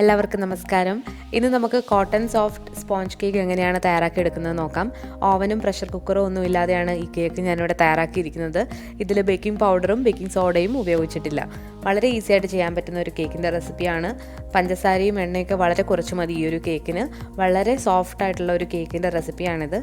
എല്ലാവർക്കും നമസ്കാരം. ഇന്ന് നമുക്ക് കോട്ടൺ സോഫ്റ്റ് സ്പോഞ്ച് കേക്ക് എങ്ങനെയാണ് തയ്യാറാക്കി എടുക്കുന്നത് നോക്കാം ഓവനും പ്രഷർ കുക്കറും ഒന്നും ഇല്ലാതെയാണ് ഈ കേക്ക് ഞാനിവിടെ തയ്യാറാക്കിയിരിക്കുന്നത്. ഇതിൽ ബേക്കിംഗ് പൗഡറും ബേക്കിംഗ് സോഡയും ഉപയോഗിച്ചിട്ടില്ല. വളരെ ഈസി ആയിട്ട് ചെയ്യാൻ പറ്റുന്ന ഒരു കേക്കിന്റെ റെസിപ്പിയാണ് പഞ്ചസാരയും എണ്ണയൊക്കെ വളരെ കുറച്ച് മതി ഈ ഒരു കേക്കിന് വളരെ സോഫ്റ്റ് ആയിട്ടുള്ള ഒരു കേക്കിന്റെ റെസിപ്പിയാണിത്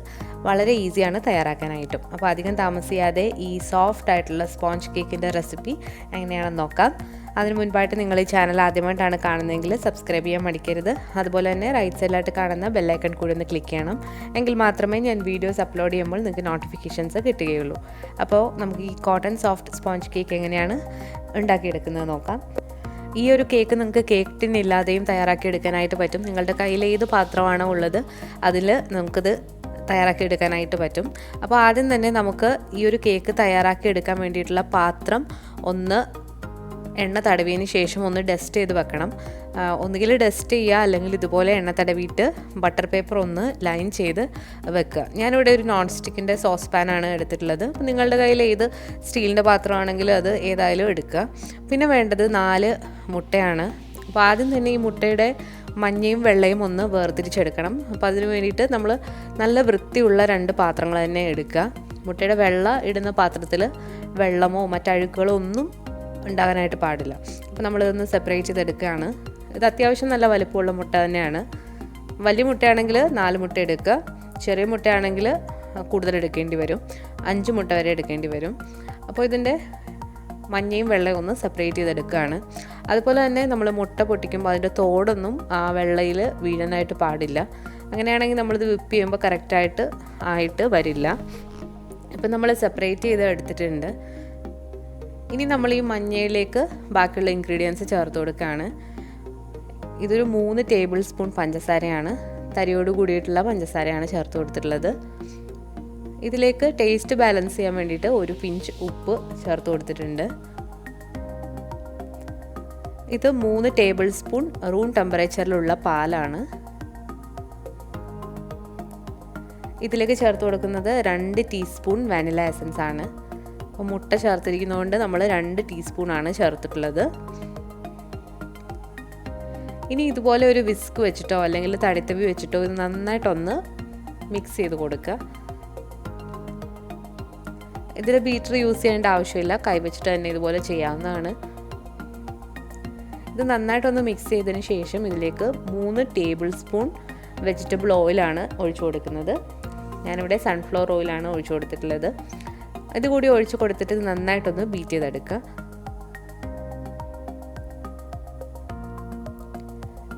വളരെ ഈസിയാണ് തയ്യാറാക്കാനായിട്ടും. അപ്പോൾ അധികം താമസിയാതെ ഈ സോഫ്റ്റ് ആയിട്ടുള്ള സ്പോഞ്ച് കേക്കിന്റെ റെസിപ്പി എങ്ങനെയാണെന്ന് നോക്കാം. അതിന് മുൻപായിട്ട് നിങ്ങൾ ഈ ചാനൽ ആദ്യമായിട്ടാണ് കാണുന്നതെങ്കിൽ സബ്സ്ക്രൈബ് ചെയ്യാൻ മടിക്കരുത്. അതുപോലെ തന്നെ റൈറ്റ് സൈഡിലായിട്ട് കാണുന്ന ബെല്ലൈക്കൺ കൂടി ഒന്ന് ക്ലിക്ക് ചെയ്യണം. എങ്കിൽ മാത്രമേ ഞാൻ വീഡിയോസ് അപ്ലോഡ് ചെയ്യുമ്പോൾ നിങ്ങൾക്ക് നോട്ടിഫിക്കേഷൻസ് കിട്ടുകയുള്ളൂ. അപ്പോൾ നമുക്ക് ഈ കോട്ടൺ സോഫ്റ്റ് സ്പോഞ്ച് കേക്ക് എങ്ങനെയാണ് ഉണ്ടാക്കിയെടുക്കുന്നത് നോക്കാം. ഈ ഒരു കേക്ക് നിങ്ങൾക്ക് കേക്ക് ടിൻ ഇല്ലാതെയും തയ്യാറാക്കി എടുക്കാനായിട്ട് പറ്റും. നിങ്ങളുടെ കയ്യിൽ ഏത് പാത്രമാണോ ഉള്ളത് അതിൽ നമുക്കിത് തയ്യാറാക്കി എടുക്കാനായിട്ട് പറ്റും. അപ്പോൾ ആദ്യം തന്നെ നമുക്ക് ഈ ഒരു കേക്ക് തയ്യാറാക്കി എടുക്കാൻ വേണ്ടിയിട്ടുള്ള പാത്രം ഒന്ന് എണ്ണ തടവിയതിന് ശേഷം ഒന്ന് ഡസ്റ്റ് ചെയ്ത് വെക്കണം. ഒന്നുകിൽ ഡസ്റ്റ് ചെയ്യുക അല്ലെങ്കിൽ ഇതുപോലെ എണ്ണ തടവിയിട്ട് ബട്ടർ പേപ്പർ ഒന്ന് ലൈൻ ചെയ്ത് വെക്കുക. ഞാനിവിടെ ഒരു നോൺ സ്റ്റിക്കിന്റെ സോസ് പാനാണ് എടുത്തിട്ടുള്ളത്. നിങ്ങളുടെ കയ്യിൽ ഏത് സ്റ്റീലിന്റെ പാത്രമാണെങ്കിലും അത് ഏതായാലും എടുക്കുക. പിന്നെ വേണ്ടത് നാല് മുട്ടയാണ്. അപ്പോൾ ആദ്യം തന്നെ ഈ മുട്ടയുടെ മഞ്ഞയും വെള്ളയും ഒന്ന് വേർതിരിച്ചെടുക്കണം. അപ്പോൾ അതിന് വേണ്ടിയിട്ട് നമ്മൾ നല്ല വൃത്തിയുള്ള രണ്ട് പാത്രങ്ങൾ തന്നെ എടുക്കുക. മുട്ടയുടെ വെള്ള ഇടുന്ന പാത്രത്തിൽ വെള്ളമോ മറ്റഴുക്കുകളോ ഒന്നും ഉണ്ടാകാനായിട്ട് പാടില്ല. അപ്പോൾ നമ്മളിതൊന്ന് സെപ്പറേറ്റ് ചെയ്തെടുക്കുകയാണ്. ഇത് അത്യാവശ്യം നല്ല വലിപ്പമുള്ള മുട്ട തന്നെയാണ്. വലിയ മുട്ടയാണെങ്കിൽ നാല് മുട്ട എടുക്കുക. ചെറിയ മുട്ടയാണെങ്കിൽ കൂടുതൽ എടുക്കേണ്ടി വരും. അഞ്ച് മുട്ട വരെ എടുക്കേണ്ടി വരും. അപ്പോൾ ഇതിന്റെ മഞ്ഞയും വെള്ളയും ഒന്ന് സെപ്പറേറ്റ് ചെയ്തെടുക്കുകയാണ്. അതുപോലെ തന്നെ നമ്മൾ മുട്ട പൊട്ടിക്കുമ്പോൾ അതിന്റെ തോടൊന്നും ആ വെള്ളയിൽ വീഴാനായിട്ട് പാടില്ല. അങ്ങനെയാണെങ്കിൽ നമ്മളിത് വിപ്പ് ചെയ്യുമ്പോൾ കറക്റ്റായിട്ട് ആയിട്ട് വരില്ല. ഇപ്പം നമ്മൾ സെപ്പറേറ്റ് ചെയ്ത് എടുത്തിട്ടുണ്ട്. ഇനി നമ്മൾ ഈ മഞ്ഞയിലേക്ക് ബാക്കിയുള്ള ഇൻഗ്രീഡിയൻസ് ചേർത്ത് കൊടുക്കുകയാണ്. ഇതൊരു മൂന്ന് ടേബിൾ സ്പൂൺ പഞ്ചസാരയാണ്. തരിയോട് കൂടിയിട്ടുള്ള പഞ്ചസാരയാണ് ചേർത്ത് കൊടുത്തിട്ടുള്ളത്. ഇതിലേക്ക് ടേസ്റ്റ് ബാലൻസ് ചെയ്യാൻ വേണ്ടിയിട്ട് ഒരു പിഞ്ച് ഉപ്പ് ചേർത്ത് കൊടുത്തിട്ടുണ്ട്. ഇത് മൂന്ന് ടേബിൾ സ്പൂൺ റൂം ടെമ്പറേച്ചറിലുള്ള പാലാണ്. ഇതിലേക്ക് ചേർത്ത് കൊടുക്കുന്നത് രണ്ട് ടീസ്പൂൺ വാനില എസൻസ് ആണ്. അപ്പോൾ മുട്ട ചേർത്തിരിക്കുന്നതുകൊണ്ട് നമ്മൾ രണ്ട് ടീസ്പൂണാണ് ചേർത്തിട്ടുള്ളത്. ഇനി ഇതുപോലെ ഒരു വിസ്ക് വെച്ചിട്ടോ അല്ലെങ്കിൽ തടിത്തവി വെച്ചിട്ടോ ഇത് നന്നായിട്ടൊന്ന് മിക്സ് ചെയ്ത് കൊടുക്കുക ഇതിൽ ബീറ്റർ യൂസ് ചെയ്യേണ്ട ആവശ്യമില്ല. കൈ വെച്ചിട്ട് തന്നെ ഇതുപോലെ ചെയ്യാവുന്നതാണ്. ഇത് നന്നായിട്ടൊന്ന് മിക്സ് ചെയ്തതിന് ശേഷം ഇതിലേക്ക് മൂന്ന് ടേബിൾ സ്പൂൺ വെജിറ്റബിൾ ഓയിലാണ് ഒഴിച്ചു കൊടുക്കുന്നത്. ഞാനിവിടെ സൺഫ്ലവർ ഓയിലാണ് ഒഴിച്ചു കൊടുത്തിട്ടുള്ളത്. ഇത് കൂടി ഒഴിച്ച് കൊടുത്തിട്ട് നന്നായിട്ടൊന്ന് ബീറ്റ് ചെയ്തെടുക്കുക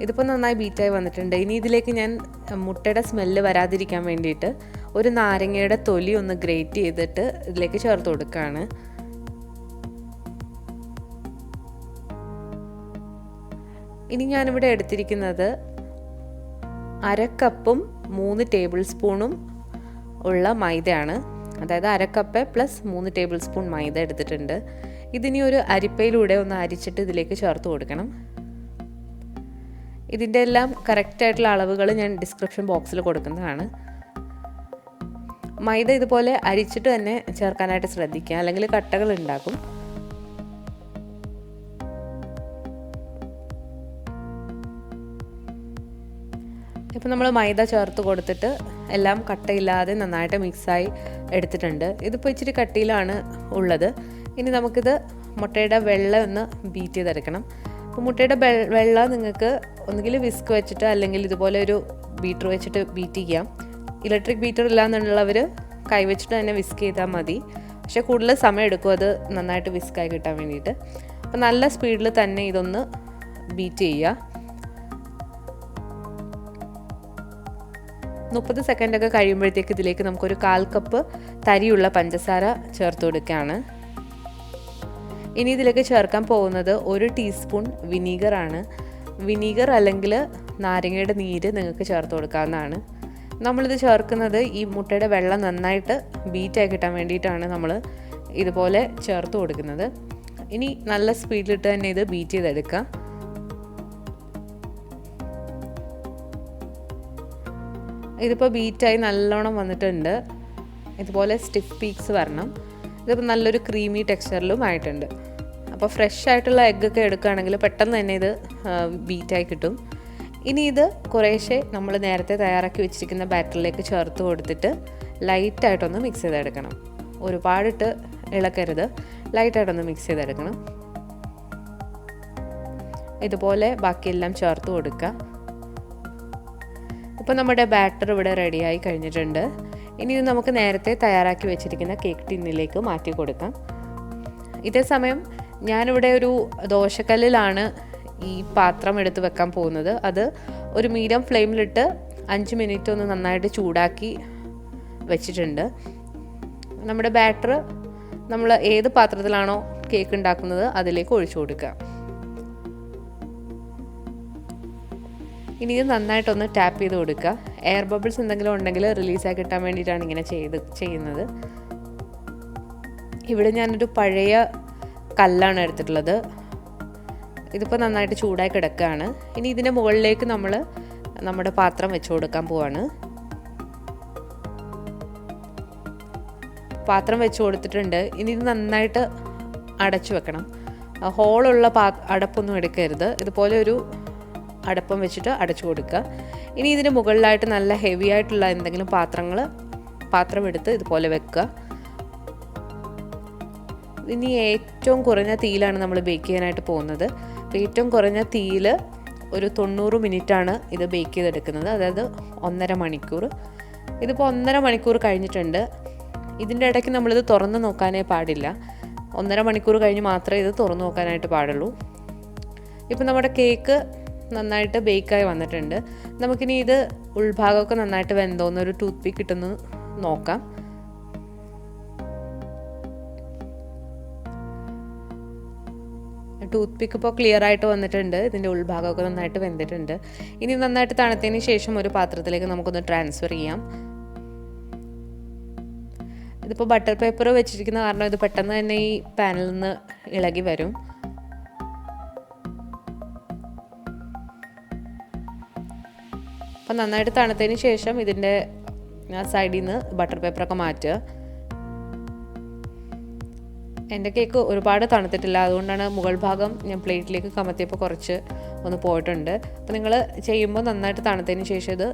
ഇതിപ്പോൾ നന്നായി ബീറ്റായി വന്നിട്ടുണ്ട്. ഇനി ഇതിലേക്ക് ഞാൻ മുട്ടയുടെ സ്മെല്ല് വരാതിരിക്കാൻ വേണ്ടിയിട്ട് ഒരു നാരങ്ങയുടെ തൊലി ഒന്ന് ഗ്രേറ്റ് ചെയ്തിട്ട് ഇതിലേക്ക് ചേർത്ത് കൊടുക്കുകയാണ് ഇനി ഞാനിവിടെ എടുത്തിരിക്കുന്നത് അര കപ്പും മൂന്ന് ടേബിൾ സ്പൂണും ഉള്ള മൈദയാണ്. അതായത് അരക്കപ്പ് പ്ലസ് മൂന്ന് ടേബിൾ സ്പൂൺ മൈദ എടുത്തിട്ടുണ്ട്. ഇതിനി ഒരു അരിപ്പയിലൂടെ ഒന്ന് അരിച്ചിട്ട് ഇതിലേക്ക് ചേർത്ത് കൊടുക്കണം. ഇതിന്റെ എല്ലാം കറക്റ്റായിട്ടുള്ള അളവുകൾ ഞാൻ ഡിസ്ക്രിപ്ഷൻ ബോക്സിൽ കൊടുക്കുന്നതാണ്. മൈദ ഇതുപോലെ അരിച്ചിട്ട് തന്നെ ചേർക്കാനായിട്ട് ശ്രദ്ധിക്കുക. അല്ലെങ്കിൽ കട്ടകൾ ഉണ്ടാക്കും. ഇപ്പം നമ്മൾ മൈദ ചേർത്ത് കൊടുത്തിട്ട് എല്ലാം കട്ടയില്ലാതെ നന്നായിട്ട് മിക്സായി എടുത്തിട്ടുണ്ട്. ഇതിപ്പോൾ ഇച്ചിരി കട്ടിയിലാണ് ഉള്ളത്. ഇനി നമുക്കിത് മുട്ടയുടെ വെള്ളം ഒന്ന് ബീറ്റ് ചെയ്തെടുക്കണം. അപ്പോൾ മുട്ടയുടെ വെള്ളം നിങ്ങൾക്ക് ഒന്നുകിൽ വിസ്ക് വെച്ചിട്ട് അല്ലെങ്കിൽ ഇതുപോലെ ഒരു ബീറ്റർ വെച്ചിട്ട് ബീറ്റ് ചെയ്യാം. ഇലക്ട്രിക് ബീറ്റർ ഇല്ലാന്നുള്ളവർ കൈ വെച്ചിട്ട് തന്നെ വിസ്ക് ചെയ്താൽ മതി. പക്ഷേ കൂടുതൽ സമയം എടുക്കും അത് നന്നായിട്ട് വിസ്കായി കിട്ടാൻ വേണ്ടിയിട്ട്. അപ്പോൾ നല്ല സ്പീഡിൽ തന്നെ ഇതൊന്ന് ബീറ്റ് ചെയ്യുക. മുപ്പത് സെക്കൻഡൊക്കെ കഴിയുമ്പോഴത്തേക്ക് ഇതിലേക്ക് നമുക്കൊരു കാൽ കപ്പ് തരിയുള്ള പഞ്ചസാര ചേർത്ത് കൊടുക്കുകയാണ്. ഇനി ഇതിലേക്ക് ചേർക്കാൻ പോകുന്നത് ഒരു ടീസ്പൂൺ വിനീഗറാണ്. വിനീഗർ അല്ലെങ്കിൽ നാരങ്ങയുടെ നീര് നിങ്ങൾക്ക് ചേർത്ത് കൊടുക്കാവുന്നതാണ്. നമ്മളിത് ചേർക്കുന്നത് ഈ മുട്ടയുടെ വെള്ളം നന്നായിട്ട് ബീറ്റായി കിട്ടാൻ വേണ്ടിയിട്ടാണ് നമ്മൾ ഇതുപോലെ ചേർത്ത് കൊടുക്കുന്നത്. ഇനി നല്ല സ്പീഡിലിട്ട് തന്നെ ഇത് ബീറ്റ് ചെയ്തെടുക്കുക ഇതിപ്പോൾ ബീറ്റായി നല്ലോണം വന്നിട്ടുണ്ട്. ഇതുപോലെ സ്റ്റിഫ് പീക്സ് വരണം. ഇതിപ്പോൾ നല്ലൊരു ക്രീമി ടെക്സ്ചറിലും ആയിട്ടുണ്ട്. അപ്പോൾ ഫ്രഷ് ആയിട്ടുള്ള എഗ്ഗൊക്കെ എടുക്കുകയാണെങ്കിൽ പെട്ടെന്ന് തന്നെ ഇത് ബീറ്റായി കിട്ടും. ഇനി ഇത് കുറേശ്ശെ നമ്മൾ നേരത്തെ തയ്യാറാക്കി വെച്ചിരിക്കുന്ന ബാറ്ററിലേക്ക് ചേർത്ത് കൊടുത്തിട്ട് ലൈറ്റായിട്ടൊന്ന് മിക്സ് ചെയ്തെടുക്കണം. ഒരുപാടിട്ട് ഇളക്കരുത്. ലൈറ്റായിട്ടൊന്ന് മിക്സ് ചെയ്തെടുക്കണം. ഇതുപോലെ ബാക്കിയെല്ലാം ചേർത്ത് കൊടുക്കുക. ഇപ്പോൾ നമ്മുടെ ബാറ്റർ ഇവിടെ റെഡിയായി കഴിഞ്ഞിട്ടുണ്ട്. ഇനി ഇത് നമുക്ക് നേരത്തെ തയ്യാറാക്കി വെച്ചിരിക്കുന്ന കേക്ക് ടിന്നിലേക്ക് മാറ്റി കൊടുക്കാം. ഇതേ സമയം ഞാനിവിടെ ഒരു ദോശക്കല്ലിലാണ് ഈ പാത്രം എടുത്ത് വെക്കാൻ പോകുന്നത്. അത് ഒരു മീഡിയം ഫ്ലെയിമിലിട്ട് അഞ്ച് മിനിറ്റ് ഒന്ന് നന്നായിട്ട് ചൂടാക്കി വെച്ചിട്ടുണ്ട്. നമ്മുടെ ബാറ്റർ നമ്മൾ ഏത് പാത്രത്തിലാണോ കേക്ക് ഉണ്ടാക്കുന്നത് അതിലേക്ക് ഒഴിച്ചു കൊടുക്കുക. ഇനി ഇത് നന്നായിട്ടൊന്ന് ടാപ്പ് ചെയ്ത് കൊടുക്കുക. എയർ ബബിൾസ് എന്തെങ്കിലും ഉണ്ടെങ്കിൽ റിലീസാക്കി കിട്ടാൻ വേണ്ടിയിട്ടാണ് ഇങ്ങനെ ചെയ്ത് ചെയ്യുന്നത്. ഇവിടെ ഞാനൊരു പഴയ കല്ലാണ് എടുത്തിട്ടുള്ളത്. ഇതിപ്പോൾ നന്നായിട്ട് ചൂടായി കിടക്കുകയാണ്. ഇനി ഇതിന്റെ മുകളിലേക്ക് നമ്മൾ നമ്മുടെ പാത്രം വെച്ച് കൊടുക്കാൻ പോവാണ്. പാത്രം വെച്ച് കൊടുത്തിട്ടുണ്ട്. ഇനി ഇത് നന്നായിട്ട് അടച്ചു വെക്കണം. ഹോളുള്ള പാ അടപ്പൊന്നും എടുക്കരുത്. ഇതുപോലെ ഒരു അടപ്പം വെച്ചിട്ട് അടച്ചു കൊടുക്കുക. ഇനി ഇതിന് മുകളിലായിട്ട് നല്ല ഹെവി ആയിട്ടുള്ള എന്തെങ്കിലും പാത്രങ്ങൾ പാത്രം എടുത്ത് ഇതുപോലെ വെക്കുക. ഇനി ഏറ്റവും കുറഞ്ഞ തീയിലാണ് നമ്മൾ ബേക്ക് ചെയ്യാനായിട്ട് പോകുന്നത്. ഏറ്റവും കുറഞ്ഞ തീയിൽ ഒരു തൊണ്ണൂറ് മിനിറ്റാണ് ഇത് ബേക്ക് ചെയ്തെടുക്കുന്നത്. അതായത് ഒന്നര മണിക്കൂർ. ഇതിപ്പോൾ ഒന്നര മണിക്കൂർ കഴിഞ്ഞിട്ടുണ്ട്. ഇതിന്റെ ഇടയ്ക്ക് നമ്മളിത് തുറന്ന് നോക്കാനേ പാടില്ല. ഒന്നര മണിക്കൂർ കഴിഞ്ഞ് മാത്രമേ ഇത് തുറന്നു നോക്കാനായിട്ട് പാടുള്ളൂ. ഇപ്പം നമ്മുടെ കേക്ക് നന്നായിട്ട് ബേക്കായി വന്നിട്ടുണ്ട്. നമുക്കിനി ഇത് ഉൾഭാഗമൊക്കെ നന്നായിട്ട് വെന്തോന്ന് ഒരു ടൂത്ത് പിക്ക് ഇട്ടൊന്ന് നോക്കാം. ടൂത്ത് പിക്ക് ഇപ്പോൾ ക്ലിയർ ആയിട്ട് വന്നിട്ടുണ്ട്. ഇതിന്റെ ഉൾഭാഗമൊക്കെ നന്നായിട്ട് വെന്തിട്ടുണ്ട്. ഇനി നന്നായിട്ട് തണുത്തതിന് ശേഷം ഒരു പാത്രത്തിലേക്ക് നമുക്കൊന്ന് ട്രാൻസ്ഫർ ചെയ്യാം. ഇതിപ്പോൾ ബട്ടർ പേപ്പർ വെച്ചിരിക്കുന്ന കാരണം ഇത് പെട്ടെന്ന് തന്നെ ഈ പാനിൽ നിന്ന് ഇളകി വരും. അപ്പം നന്നായിട്ട് തണുത്തതിന് ശേഷം ഇതിന്റെ സൈഡിൽ നിന്ന് ബട്ടർ പേപ്പറൊക്കെ മാറ്റുക. എന്റെ കേക്ക് ഒരുപാട് തണുത്തിട്ടില്ല. അതുകൊണ്ടാണ് മുകൾ ഭാഗം ഞാൻ പ്ലേറ്റിലേക്ക് കമത്തിയപ്പോൾ കുറച്ച് ഒന്ന് പോയിട്ടുണ്ട്. അപ്പോൾ നിങ്ങൾ ചെയ്യുമ്പോൾ നന്നായിട്ട് തണുത്തതിന് ശേഷം ഇത്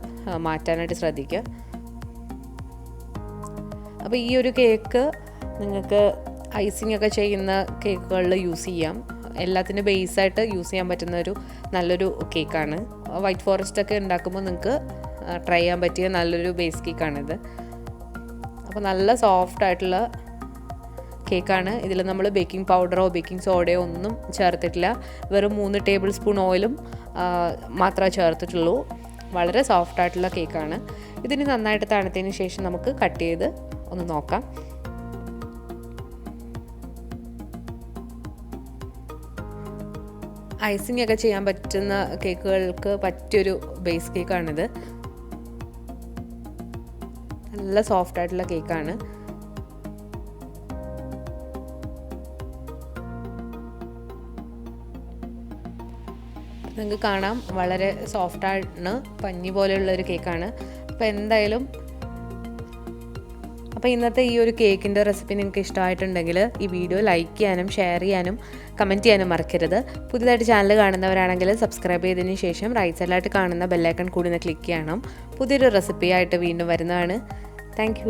മാറ്റാനായിട്ട് ശ്രദ്ധിക്കുക. അപ്പോൾ ഈ ഒരു കേക്ക് നിങ്ങൾക്ക് ഐസിംഗ് ഒക്കെ ചെയ്യുന്ന കേക്കുകളിൽ യൂസ് ചെയ്യാം. എല്ലാത്തിന്റെ ബേസായിട്ട് യൂസ് ചെയ്യാൻ പറ്റുന്ന ഒരു നല്ലൊരു കേക്കാണ് വൈറ്റ് ഫോറസ്റ്റ് ഒക്കെ ഉണ്ടാക്കുമ്പോൾ നിങ്ങൾക്ക് ട്രൈ ചെയ്യാൻ പറ്റിയ നല്ലൊരു ബേസ് കേക്കാണിത് അപ്പോൾ നല്ല സോഫ്റ്റ് ആയിട്ടുള്ള കേക്കാണ് ഇതിൽ നമ്മൾ ബേക്കിംഗ് പൗഡറോ ബേക്കിംഗ് സോഡയോ ഒന്നും ചേർത്തിട്ടില്ല. വെറും മൂന്ന് ടേബിൾ സ്പൂൺ ഓയിലും മാത്രമേ ചേർത്തിട്ടുള്ളൂ. വളരെ സോഫ്റ്റ് ആയിട്ടുള്ള കേക്കാണ് ഇതിന് നന്നായിട്ട് തണുത്തതിന് ശേഷം നമുക്ക് കട്ട് ചെയ്ത് ഒന്ന് നോക്കാം. ഐസിംഗ് ഒക്കെ ചെയ്യാൻ പറ്റുന്ന കേക്കുകൾക്ക് പറ്റിയൊരു ബേസ് കേക്കാണിത് നല്ല സോഫ്റ്റ് ആയിട്ടുള്ള കേക്കാണ് നിങ്ങൾക്ക് കാണാം. വളരെ സോഫ്റ്റ് ആണ്. പഞ്ഞി പോലെയുള്ള ഒരു കേക്കാണ് അപ്പോൾ എന്തായാലും അപ്പോൾ ഇന്നത്തെ ഈ ഒരു കേക്കിന്റെ റെസിപ്പി നിങ്ങൾക്ക് ഇഷ്ടമായിട്ടുണ്ടെങ്കിൽ ഈ വീഡിയോ ലൈക്ക് ചെയ്യാനും ഷെയർ ചെയ്യാനും കമന്റ് ചെയ്യാനും മറക്കരുത്. പുതിയതായിട്ട് ചാനൽ കാണുന്നവരാണെങ്കിൽ സബ്സ്ക്രൈബ് ചെയ്തതിന് ശേഷം റൈറ്റ് സൈഡിലായിട്ട് കാണുന്ന ബെല്ലൈക്കൺ കൂടി ഒന്ന് ക്ലിക്ക് ചെയ്യണം. പുതിയൊരു റെസിപ്പി ആയിട്ട് വീണ്ടും വരുന്നതാണ്. താങ്ക്